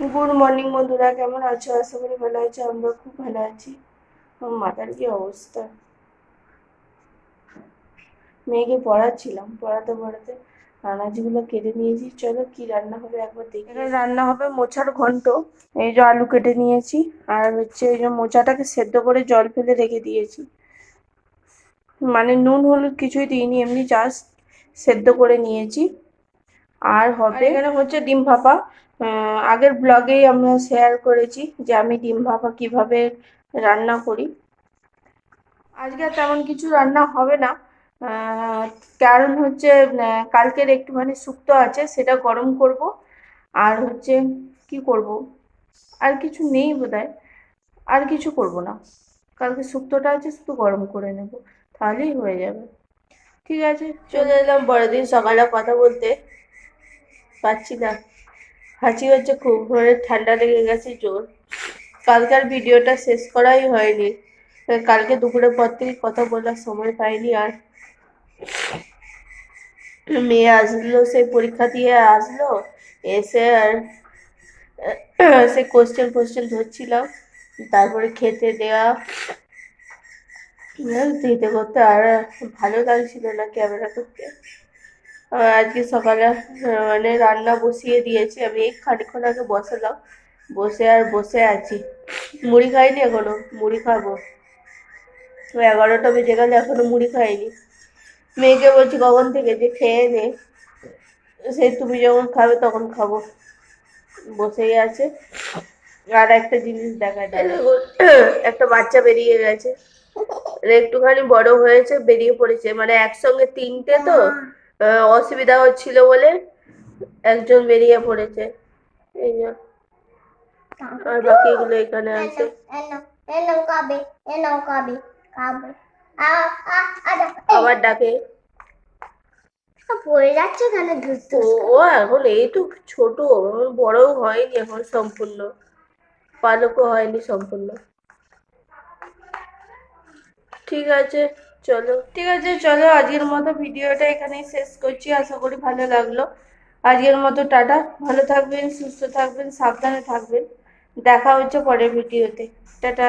Good morning বন্ধুরা। কেমন আছো? আশা করি ভালো আছো। আমরা খুব ভালো আছি। মাথার কি অবস্থা? মেয়েকে পড়াচ্ছিলাম। পড়াতে পড়াতে আনাজগুলো কেটে নিয়েছি। চলো কি রান্না হবে একবার দেখি। রান্না হবে মোচার ঘন্ট। এই যে আলু কেটে নিয়েছি। আর হচ্ছে এই যে মোচাটাকে সেদ্ধ করে জল ফেলে রেখে দিয়েছি। মানে নুন, হলুদ কিছুই দিইনি। এমনি জাস্ট সেদ্ধ করে নিয়েছি। আর হবে? এখানে হচ্ছে ডিম ভাপা। আগের ব্লগেই আমরা শেয়ার করেছি যে আমি ডিম ভাপা কীভাবে রান্না করি। আজকে আর তেমন কিছু রান্না হবে না। কারণ হচ্ছে কালকের একটুখানি শুক্তো আছে সেটা গরম করব। আর হচ্ছে কি করব? আর কিছু নেই বোধহয়। আর কিছু করব না। কালকে শুক্তোটা আছে শুধু গরম করে নেব। তাহলেই হয়ে যাবে। ঠিক আছে চলে এলাম বড়দিন সকালে কথা বলতে। পাচ্ছি না। হাঁচি হচ্ছে খুব ভোরে ঠান্ডা লেগে গেছে, জোর। কালকার ভিডিওটা শেষ করাই হয়নি। কালকে দুপুরের পর থেকে কথা বলার সময় পাইনি আর। মেয়ে আসলো, সেই পরীক্ষা দিয়ে আসলো, এসে আর, সে কোশ্চেন কোশ্চেন ধরছিলাম তারপরে খেতে দেওয়া দিতে করতে আর ভালো লাগছিল না ক্যামেরা করতে। আজকে সকালে মানে রান্না বসিয়ে দিয়েছি। আমি এই খানিক্ষণ আগে বসালাম। বসে আর বসে আছি। মুড়ি খাইনি এখনও? মুড়ি খাব। এগারোটা বেজে গেলে, এখনও মুড়ি খাইনি। মেয়েকে বলছি, কখন থেকে? যে খেয়ে নে। সে তুমি যখন খাবে তখন খাব। বসেই আছে। আর একটা জিনিস দেখা যায়। একটা বাচ্চা বেরিয়ে গেছে। একটুখানি বড় হয়েছে, বেরিয়ে পড়েছে। মানে একসঙ্গে তিনটে তো। অসুবিধা হচ্ছিল বলে একজন বেরিয়ে পড়েছে। এই যে। আর বাকিগুলো এখানে আছে। আবার ডাকে। পড়ে যাচ্ছে ও এখন এই তো ছোট বড়ও হয়নি এখন সম্পূর্ণ। পালকও হয়নি সম্পূর্ণ। ঠিক আছে। চলো। ঠিক আছে, চলো, আজকের মতো ভিডিওটা এখানেই শেষ করছি। আশা করি ভালো লাগল। আজকের মতো টাটা। ভালো থাকবেন, সুস্থ থাকবেন, সাবধানে থাকবেন। দেখা হচ্ছে পরের ভিডিওতে। টাটা।